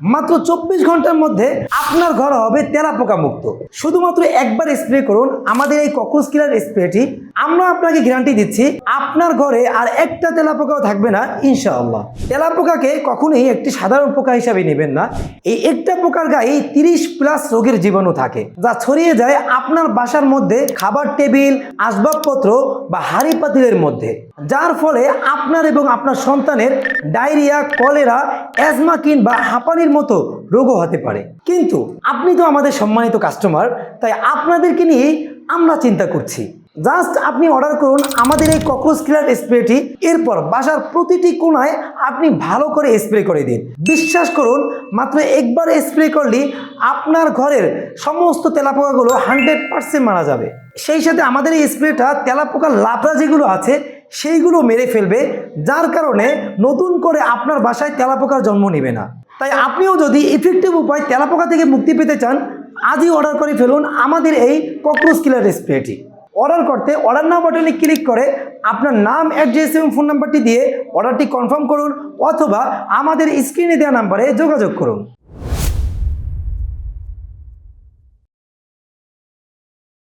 মাত্র চব্বিশ ঘণ্টার মধ্যে আপনার ঘর হবে তেলাপোকা মুক্ত শুধুমাত্র একবার স্প্রে করুন, আমাদের এই ককরোচ কিলার স্প্রেটি আমরা আপনাকে গ্যারান্টি দিচ্ছি, আপনার ঘরে আর একটা তেলাপোকাও থাকবে না, ইনশাআল্লাহ। তেলাপোকাকে কখনোই একটি সাধারণ পোকা হিসাবে নেবেন না। এই একটা পোকার গায়ে তিরিশ প্লাস রোগের জীবাণু থাকে, যা ছড়িয়ে যায় আপনার বাসার মধ্যে খাবার টেবিল, আসবাবপত্র বা হাড়ি পাতিলের মধ্যে। যার ফলে আপনার এবং আপনার সন্তানের ডায়রিয়া, কলেরা, অ্যাজমা কিংবা হাঁপানির মতো রোগও হতে পারে। কিন্তু আপনি তো আমাদের সম্মানিত কাস্টমার তাই আপনাদেরকে নিয়ে আমরা চিন্তা করছি। জাস্ট আপনি অর্ডার করুন আমাদের এই ককরোচ কিলার স্প্রেটি এরপর বাসার প্রতিটি কোনায় আপনি ভালো করে স্প্রে করে দিন। বিশ্বাস করুন, মাত্র একবার স্প্রে করলেই আপনার ঘরের সমস্ত তেলাপোকাগুলো হান্ড্রেড পার্সেন্ট মারা যাবে। সেই সাথে আমাদের এই স্প্রেটা তেলাপোকার লাভরা যেগুলো আছে সেইগুলো মেরে ফেলবে, যার কারণে নতুন করে আপনার বাসায় তেলাপোকার জন্ম নেবে না। তাই আপনিও যদি ইফেক্টিভ উপায় তেলাপোকা থেকে মুক্তি পেতে চান, আজই অর্ডার করে ফেলুন আমাদের এই ককরোচ কিলার স্প্রেটি অর্ডার করতে অর্ডার নাও বাটনে ক্লিক করে আপনার নাম অ্যাড্রেস এবং ফোন নাম্বারটি দিয়ে অর্ডারটি কনফার্ম করুন, অথবা আমাদের স্ক্রিনে দেওয়া নাম্বারে যোগাযোগ করুন।